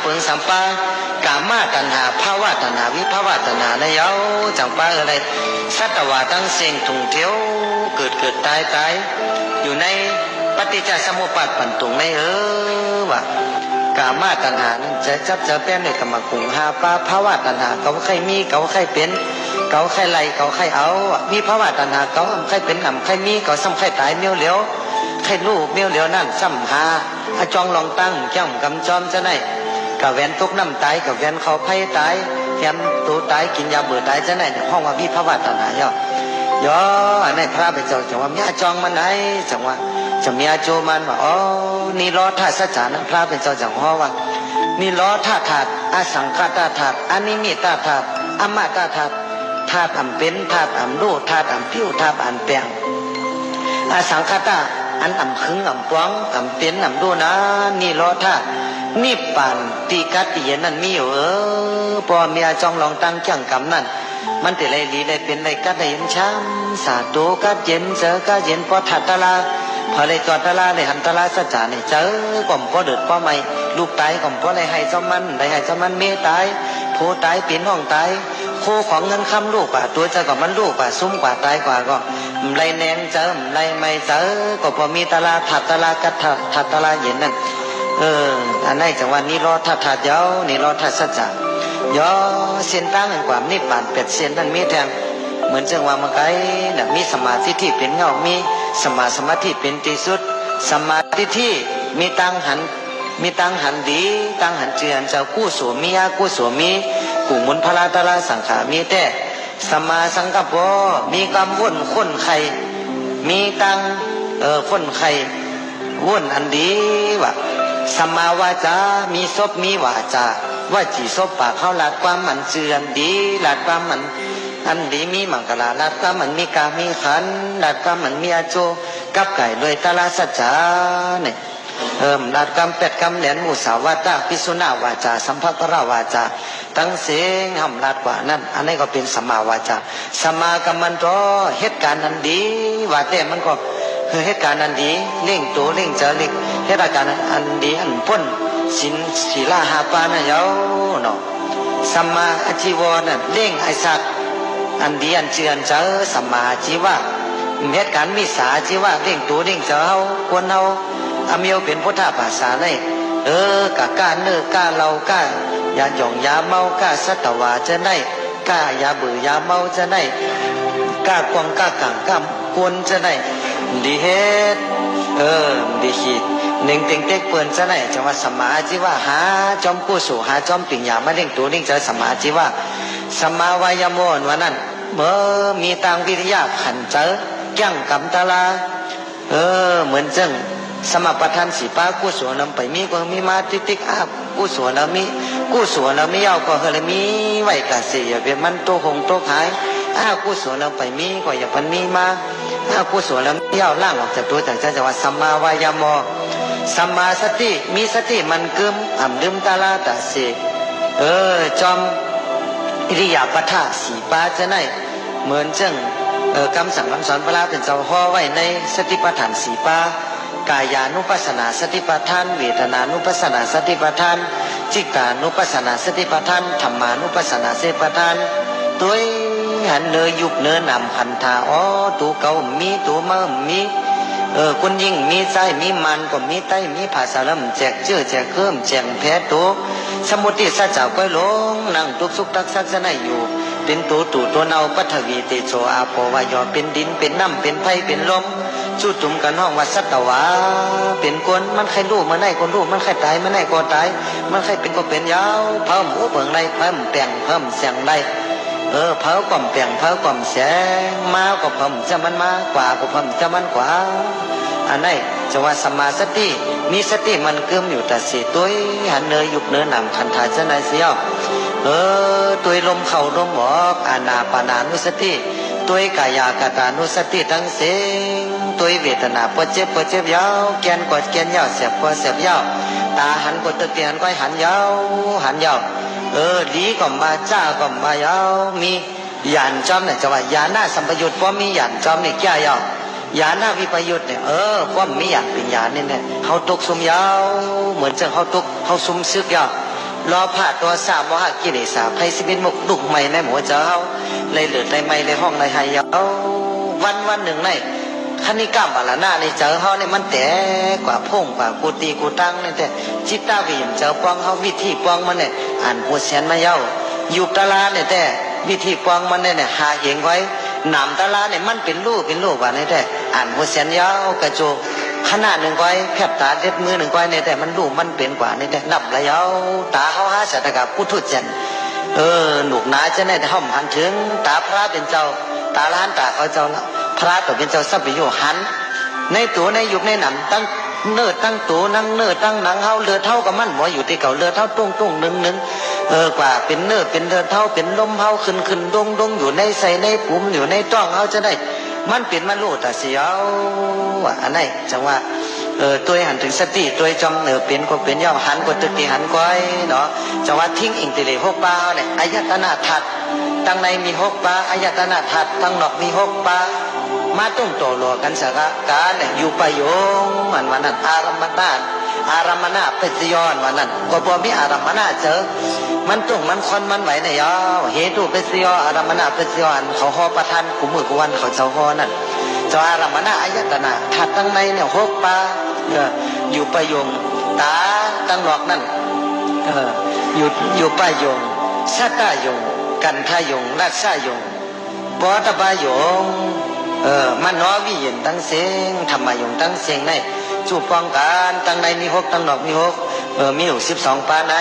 เปิงสัมปากามาตัณหาภาวะตัณหาวิภาวะตัณหาในเยาจังปาอะไรสัตวาตั้งเสียงถุงเทียวเกิดเกิดตายตายอยู่ในปฏิจจสมุปบาทปันตุงในเออว่ากามาตัณหานั้นจะจับจะเป็นในกรรมกุงหาปาภาวะตัณหาเขาใครมีเขาใครเป็นเขาใครไล่เขาใครเอามีภาวะตัณหาเขาอำใครเป็นอำใครมีเขาซ้ำใครตายเมียวเหลียวใครรู้เมียวเหลียวนั่นซ้ำหาอาจองลองตั้งจ้องกำจอมจะไหน กับแวนตุกน้ำตายกับแวนเขาไพ่ตายแถมตูตายกินยาเบื่อตายจะไหนห้องว่ามีภาวะตัณหาย่อย่ออันนี้พระไปเจ้าจังว่ามีอาจองมันไหนจังว่าจะมีอาโจมันว่าอ๋อนี่ล้อท่าสัจจานะพระเป็นเจ้าจังว่าว่านี่ล้อท่าถาดอาสังคาตาถาดอันนี้มีตาถาดอามาตาถาดธาตุอ่ำเป็นธาตุอ่ำรูธาตุอ่ำผิวธาตุอ่ำแปลงอาสังคตาอันอ่ำขึงอ่ำปวงอ่ำเป็นอ่ำรูนะนี่ล้อท่า นี่ป่านตีกัดตีเย็นนั่นมีอยู่เออพอเมียจองลองตั้งจังกำนั่นมันแต่ไรลีไรเป็นไรกัดไรเย็นช้ำสาธุกัดเย็นเจอกัดเย็นพอถัดตะลาพอเลยจอดตะลาเลยหันตะลาสัจจาเนี่ยเจอกล่อมพอเดือดพอไม่ลูกตายกล่อมพอไรให้เจ้ามันได้ให้เจ้ามันเมตายโพตายเป็นห้องตายโคของเงินคำลูกกว่าตัวเจ้าก็มันลูกกว่าซุ้มกว่าตายกว่าก็ไรแนงเจอไรไม่เจอก็พอมีตะลาถัดตะลากัดถัดตะลาเย็นนั่น เอออันนั้นจังวันนี้รอถัดถัดเย้านี่รอถัดสัจจะย่อเส้นตั้งแห่งความนี่ป่านเป็ดเส้นนั่นมีแทงเหมือนจังว่าเมื่อไกน่ะมีสมาธิที่เป็นเงามีสมาสมาธิเป็นที่สุด สมาธิที่มีตั้งหันมีตั้งหันดี ตั้งหันเจือนเจ้ากู้สวมีอากู้สวมีกูมุนพลาตลาสังขามีแต่สมาสังกปรมีกำวุ่นค้นไข่มีตังเออค้นไข่วุ่นอันดีวะ สมมาวาจา มีศพมีวาจาว่าจีศพปากเขาลัดความมันเจือนดีลัดความมัน อันดีมีมังกลาลัดความมันมีกามีขันลัดความมันมีอาโจกับไก่ด้วยตาลาสัจจาเนี่ยเอิมลาดกรรมเป็ดกรรมเหรียญมุสาวาตาพิสุนาวาจา สัมภปราวาจา ตั้งเสียงหำลาดกว่านั้น อันนี้ก็เป็นสมาวาจาสมากัมมันรอเหตุการณ์นั้นดีว่าแต่มันก็ คือเหตุการณ์นั้นดีเล่งตัวเล่งเจอเล่งเหตุการณ์อันดีอันพ้นสินศีลาหาปานะเยาเนาะสมมาอาชีวนั่นเล่งไอสัตว์อันดีอันเจือนเจอสัมมาอาชีวะเหตุการณ์มีสาอาชีวะเล่งตัวเล่งเจอเฮาควรเฮาอเมียวเป็นพุทธภาษาในเออกะก้าเนื้อกะเรากะยาหยองยาเมากะสัตวาจะได้กะยาเบื่อยาเมาจะได้กะกวงกะกังกำกวนจะได้ ดีเฮ็ดเออดีขีดหนึ่งเต็งเต็กเปินจะได้จังว่าสมาจิว่าหาจอมกู้สู่หาจอมปิ่งยามาเร่งตัวเร่งจะสมาจิว่าสมาวายโมนวันนั้นเมื่อมีตังวิทยาขันเจอแก้งกำตาลาเออเหมือนจังสมปทานสีป้ากู้สวนนำไปมีก็มีมาติติกอาบกู้สวนแล้วมีกู้สวนแล้วมีเอาก็เฮลมีไหวกะเสียเป็นมันโตหงโตขายอ้ากู้สวนแล้วไปมีก็อย่าพันมีมา อ้ากู้สวนแล้วมีเอาล่างออกจากตัวจากใจจังหวัดสัมมาวายามอสัมมาสติมีสติมันกึมอ่ำลืมตาลาตาเสเออจอมอิริยาปถะสีปาจะไหนเหมือนจังเออคำสั่งคำสอนพระลาเป็นเจ้าห่อไว้ในสติปัฏฐานสีปากายานุปัสสนาสติปัฏฐาน เวทนานุปัสสนาสติปัฏฐาน จิตานุปัสสนาสติปัฏฐานธรรมานุปัสสนาสติปัฏฐานตัว หันเนยยุบเนื้อนำพันธาอ๋อตัวเก่ามีตัวเมื่อมีเออคนยิ่งมีใจมีมันก็มีไต้มีภาษาลำแจกเชื่อแจกเครื่มแจกแพ้ตัวสมุติสัจจะก้อยลงนั่งตุกสุกตักซักจะไหนอยู่ เป็นตัวตู่ตัวเนาปัทวีเตโชอาโปวายอเป็นดินเป็นน้ำเป็นไฟเป็นลมจุดจุ่มกันห้องวัดสัตวาเป็นคนมันใครรู้มันไหนคนรู้มันใครตายมันไหนก็ตาย มันใครเป็นก็เป็นยาวเพิ่มหัวเปิงไรเพิ่มแปลงเพิ่มเสียงไร เออเผากล่อมแปลงเผากล่อมแสงมาก็พมจะมันมากว่าก็พมจะมันกว่าอันไหนจะว่าสมาสติมีสติมันเกิมอยู่แต่สีตัวหันเนยยุบเนื้อนำคันถาจะไหนเสียวเออตัวลมเข่าลมออกอานาปานานุสติตัวกายากตานุสติทั้งเสียงตัวเวทนาปวดเจ็บปวดเจ็บยาวแกนกดแกนยาวเสียบกดเสียบยาวตาหันกดตะเกียนก้อยหันยาวหันยาว เออ ดีก็มาจ้าก็มาเยามียานจอมเนี่ยจะว่ายาหน้าสัมปยุตเพรามียานจอมเนี่ยแก่ยาวยาหน้าวิปยุทธ์เนี่ยเออความียากเป็นยาเนี่ยเนี่ยเขาตกซุมยาวเหมือนจะเขาตกเขาซุมซึกยาวรอผ่าตัวสามมหกิเลสาภัยสิบินมุกดุกใหม่ในหมูเจ้าเลยเหลือในไม่ในห้องในหายเอาวันวันหนึ่งใน คณิกรรมบาลนาในเจอเขาเนี่ยมันแต่กว่าพงกว่ากูตีกูตั้งนี่แต่จิตตาวิมเจอปองเขาวิธีปองมันเนี่ยอ่านหัวเสียนมาเย้าอยู่ตลาดเนี่ยแต่วิธีปองมันเนี่ยเนี่ยหาเองไว้หนามตลาดเนี่ยมันเป็นรูปเป็นรูปว่าเนี่ยแต่อ่านหัวเสียนยาวกระโจกขนาดหนึ่งก้อยแคบตาเด็ดมือหนึ่งก้อยในแต่มันดูมันเป็นกว่าในแต่นับระยะตาเขาห้าสัตกับผู้ทุจเจนเออหนุกหนาจะในแต่ห้อมหันถึงตาพระเป็นเจ้า ตาล้านตาเขาเจ้าละ พระตัวเป็นเจ้าสัพพิโยหัน ในตัวในยุคในหนังตั้งเนื้อตั้งตัวนั่งเนื้อตั้งหนังเฮาเลือเท่ากับมันบ่ออยู่ที่เก่าเลือเท่าตุ้งตุ้งหนึ่งหนึ่งเออกว่าเป็นเนื้อเป็นเลือเท่าเป็นลมเฮาขึ้นขึ้นดงดงอยู่ในใส่ในปุ่มอยู่ในต้องเฮาจะได้ มันเป็นมันรู้แต่เสียวอันไหนจังว่าเออตัวหันถึงสติตัวจอมเนือเป็นก็เป็นย่อมหันก็ตึกตีหันก้อยเนาะจังว่าทิ้งอิงติเลหกป้าเนี่ยอายตนาทัดตั้งในมีหกป้าอายตนาทัดตั้งนอกมีหกป้า มาตุ้มโตโลกันสักการเนี่ยอยู่ปยงมันวันนั้นอารมณนาอารมณนาเป็จยอนวันนั้นก็พอมีอารมณนาเจอ มันตุ้งมันคอนมันไหวเนี่ยยอเหตุเป็จยออารมณนาเป็จยอนเขาหอประทันกุมือกุวันเขาเจ้าหอนั่นจอารามณะอายตนะถัดตั้งในเนี่ยหกปาเอออยู่ประยงตาตั้งหลอกนั่นเอออยู่อยู่ประยงสัตายง กันทายงรักษายงปอตบายง เออมันนอวิเย็นตั้งเสียงธรรมายงตั้งเสียงในจูบป้องกันตั้งในมีหกตั้งนอกมีหกเออมีอยู่สิบสองปาไหน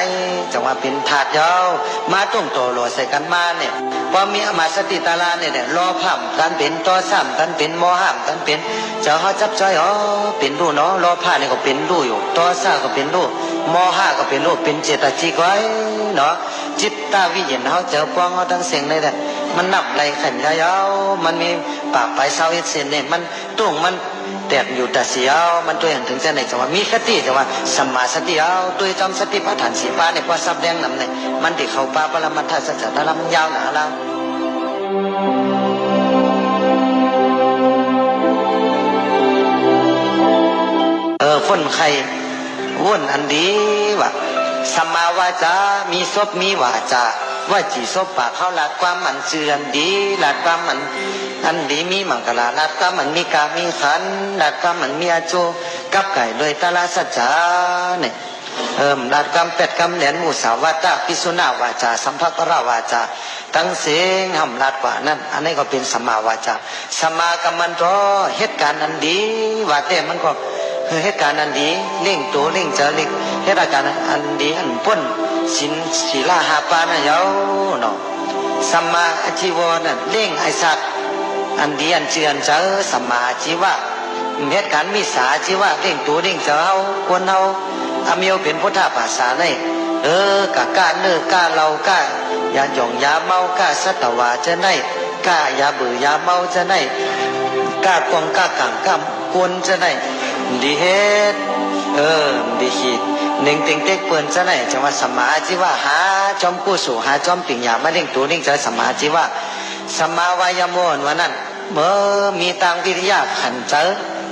จังว่าเป็นถาดยาวมาต้มโตหลใส่กันมาเนี่ยพอมีอมาสติตาลาเนี่ยเนี่ยรอพ่ำกันเป็นต่อซ้ำกันเป็นมอห้ามกันเป็นเจ้าเขาจับจอ๋อเป็นรูเนาะรอผ้าเนี่ยก็เป็นรูอยู่ต่อซ่าก็เป็นรูมอห้าก็เป็นรูเป็นเจตจิกไว้เนาะจิตตาวิญญาณเขาเจอป้องเขาทั้งเสียงเลยแต่ มันนับไรขันยาวมันมีปากไปเศร้าเอ็ดเซนเนี่ยมันตุ้งมันแตกอยู่แต่เสียวมันตัวอย่างถึงจะในจังหวะมีคติจังหวะสัมมาสติเอาตัวจำสติปัฏฐานสีป้าเนี่ยพอซับแดงนำเนี่ยมันติเข้าป้าปรมัตถสัจจะตะลำยาวหนาเราเออคนใครว่นอันดีวะสัมมาวาจา มีศพมีวาจา ว่าจีศพปากเขาลัดความมันเชื่อนดีลัดความมันอันดีมีมังกลาลัดความมันมีกามีขันลัดความมันมีอาโจกับไก่เลยตาลาสัจจาเนี่ยเอิมลัดกำเป็ดกำเหรียญมุสาวาตาปิสุนาวาจา สัมภปราวาจา ตั้งเสียงหำลัดกว่านั้น อันนี้ก็เป็นสมาวาจาสมากัมมันตอเหตุการณ์อันดีว่าแต่มันก็คือเหตุการณ์อันดีเล่งตัวเล่งเจอเล่งเหตุการณ์อันดีอันพ้น สินศีลาหาปานะเยาเนาะสัมมาชีวนั่นเล่งไอสัตว์อันดีอันเจือนเจอสัมมาชีวะเหตุการมีสาชีวะเล่งตัวเล่งเจอเฮาควรเฮาอามียวเป็นพุทธภาษาในเออกะกะเนื้อกะเรากะยาหยองยาเมากะสัตวาจะในกะยาเบื่อยาเมาจะในกะกองกะกังกะกวนจะในดีเฮ็ดเออดีขีด หนึ่งติงเต็กเปินจะไหนจังว่าสมาจิว่าหาจอมกู้สู่หาจอมปิ่งยามาเร่งตัวเร่งใจสมาจิว่าสมาวายโมนวันนั้นเมื่อมีตังวิริยะขันเจอ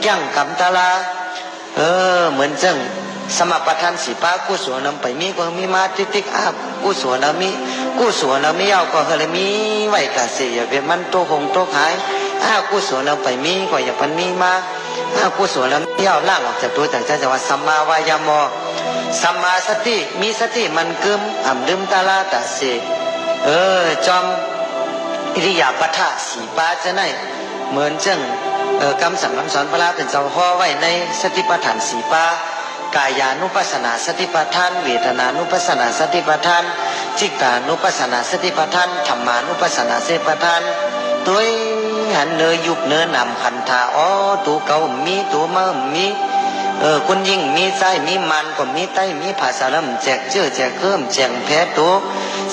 ยั่งกำตาลาเออเหมือนจังสมปทานสีป้ากู้สวนนำไปมีก็มีมาติติกอาบกู้สวนำมีกู้สวนำมีเอาก็เลยมีไหวกะเสียเป็นมันโตหงโตขายอ้ากู้สวนำไปมีก็อย่าพันมีมาถ้ากุศลแล้วเที่ยวล่างออกจากตัวจากใจจะว่าสัมมาวายามอ สัมมาสติมีสติมันกึมอ่ำลืมตาลาตาเสเออจอมอิริยาปถะสีปาจะไหนเหมือนจังเออกำสั่งคำสอนพระลาเป็นเจ้าห่อไว้ในสติปัฏฐานสีปากายานุปัสสนาสติปัฏฐาน เวทนานุปัสสนาสติปัฏฐาน จิตตานุปัสสนาสติปัฏฐานธรรมานุปัสสนาสติปัฏฐานตัวหันเนยยุบเนื้อนำขันธาอ๋อตัวเก่ามีตัวเมื่อมี เออคนยิ่งมีใจมีมันก็มีไตมีภาษาลำแจกเชื่อแจกเพิ่มแจงแพ้ตัว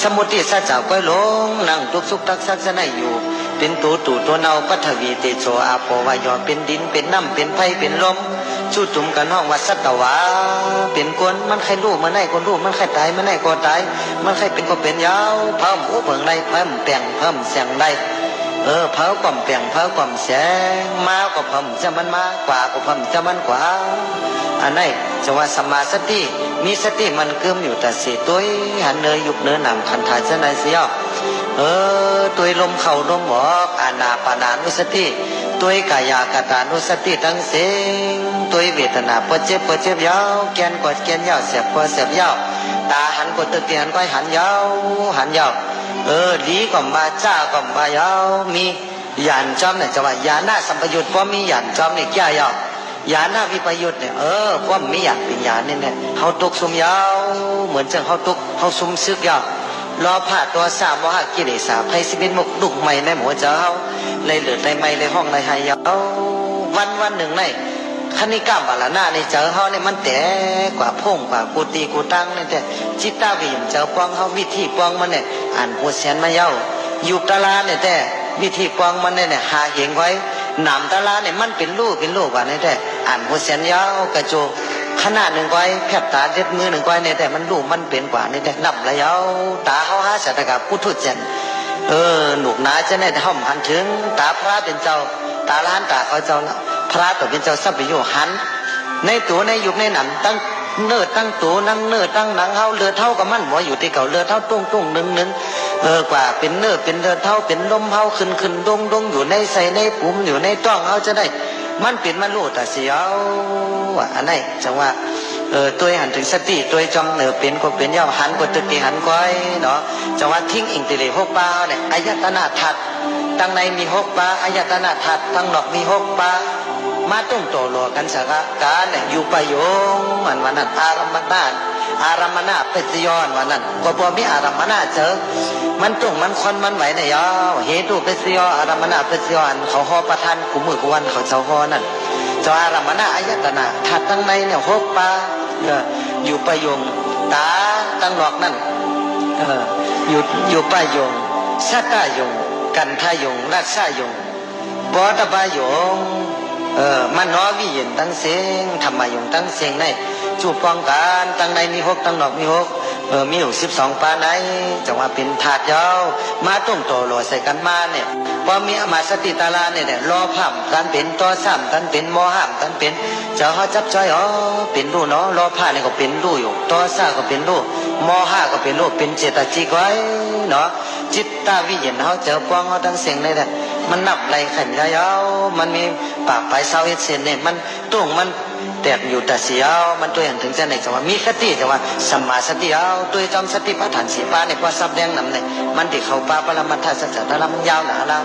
สมุติสัจจะก้อยลงนั่งทุกสุขทักษะจะไหนอยู่ เป็นตัวตู่ตัวเนาปัทวีเตโชอาโปวายอเป็นดินเป็นน้ำเป็นไฟเป็นลมชุดจุ่มกันห้องวัดสัตวาเป็นคนมันใครรู้มันไหนคนรู้มันใครตายมันไหนก็ตาย มันใครเป็นก็เป็นยาวเพิ่มอุเบิงไรเพิ่มแปลงเพิ่มเสียงไร เออเผาก่อมเปลี่ยงเผาก่อมแสงมาก็พมจะมันมากว่าก็พมจะมันกว่าอันไหนจะว่าสมาสติมีสติมันเกิมอยู่แต่สิตัวหันเนยยุบเนื้อหนำคันทายเสนายเสียเออตัวลมเข่าลมหมอกอานาปานานุสติตัวกายากตานุสติทั้งเสียงตัวเวทนาปวดเจ็บปวดเจ็บยาวแกนกวดแกนยาวเสียบปวดเสียบยาวตาหันกดตึกเตียนก้อยหันยาวหันยาว เออดีก็มาจ้าก็มายามียานจอมเนี่ยจะว่ายาหน้าสัมปยุตเพราะมียานจอมเนี่ยแก่ยาวยาหน้าวิปยุตเนี่ยเออเพราะมียานเป็นยานเนี่ยเนี่ยเขาตกซุมยาวเหมือนจังเขาตกเขาซุมซึกยาวรอผ่าตัวสามวหกิเลสาภัยสิบินมุกดุกใหม่ในหัวเจ้าเลยเหลือในไม่ในห้องในหายยาววันวันหนึ่งใน คณิกรรมบาลานาในเจอเขาเนี่ยมันแต่กว่าพงกว่ากูตีกูตั้งเนี่ยแต่จิตตาวิมเจอปองเขาวิธีปองมันเนี่ยอ่านหัวเสียนมาเย้าอยู่ตลาดเนี่ยแต่วิธีปองมันเนี่ยเนี่ยหาเหงไว้หนามตลาดเนี่ยมันเป็นลูกเป็นลูกว่าเนี่ยแต่อ่านหัวเสียนยาวกระโจขนาดหนึ่งไว้แผบตาเด็ดมือหนึ่งไว้เนี่ยแต่มันลูกมันเป็นกว่าเนี่ยแต่นับระยาวตาเขาหาสัตกับพุทธเจนเออหนุกนาจะเนี่ยห่อมหันถึง ตาพระเป็นเจ้า ตาล้านตาเขาเจ้าละ พระตัวเป็นเจ้าทรัพย์ประโยชน์หัน ในตัวในยุคในหนังตั้งเนื้อตั้งตัวนั่งเนื้อตั้งหนังเฮาเลือเท่ากับมันหัวอยู่ที่เก่าเลือเท่าตุ้งตุ้งหนึ่งหนึ่งเออกว่าเป็นเนื้อเป็นเลือเท่าเป็นลมเฮาขึ้นขึ้นดงดงอยู่ในใส่ในปุ่มอยู่ในต้องเฮาจะได้ มันเป็นมันรู้แต่เสียวอะอันไหนจังว่าเออตัวหันถึงสติตัวจอมเหนือเป็นก็เป็นย่อหันก็ตึกที่หันก้อยเนาะจังว่าทิ้งอิงติเลหกปาเนี่ยอายตนาทัดตั้งในมีหกปาอายตนาทัดตั้งนอกมีหกปา มาตุ้มโตโลกันสักการเนี่ยอยู่ปยงมันวันนั้นอารัมนาอารัมนาเป็ดยอนวันนั้นก็พอมีอารัมมนาเจอมันตุ้งมันคอนมันไหวเนี่ยาเหตุเป็ดยออารัมมนาเป็ดยอนเขาหอประทานกุมือกุวันเขาเจ้าหอนั่นเจ้าอารัมมนาอายตนะถัดตั้งในเนี่ยหกปาอยู่ประยงตาตั้งหลอกนั่นอยู่อยู่ประยงสัตตายง กันทายงรักษายงปอตบายง เออมันน้อวิเย็นตั้งเสียงธรรมายงตั้งเสียงในจูบป้องกันตั้งในมีหกตั้งนอกมีหกเออมีหกสิบสองปาในจังว่าเป็นถาดยาวมาต้มโตโลใส่กันมาเนี่ยพอมีอมาสติตาลาเนี่ยเนี่ยรอผ่ำกันเป็นต่อสามกันเป็นมอห้ามกันเป็นเจ้าเขาจับจ้อยอ๋อเป็นรูเนาะรอผ่าเนี่ยก็เป็นรูอยู่ต่อสาก็เป็นรูมอห้าก็เป็นรูเป็นเจตจิกไว้เนาะจิตตาวิเย็นเขาเจอป้องเขาตั้งเสียงเลยเนี่ย มันนับไรขันยาวมันมีปากปลายเศร้าเอ็ดเซนเนี่ยมันตุ้งมันแตกอยู่แต่เสียวมันตัวเห็นถึงจะไหนจะว่ามีคติจะว่าสมาสติเอาตัวจอมสติปัฏฐานสีป้าในความซับแดงนำเนี่ยมันติเข้าป้าปรมัตถสัจธรรมยาวหนาเรา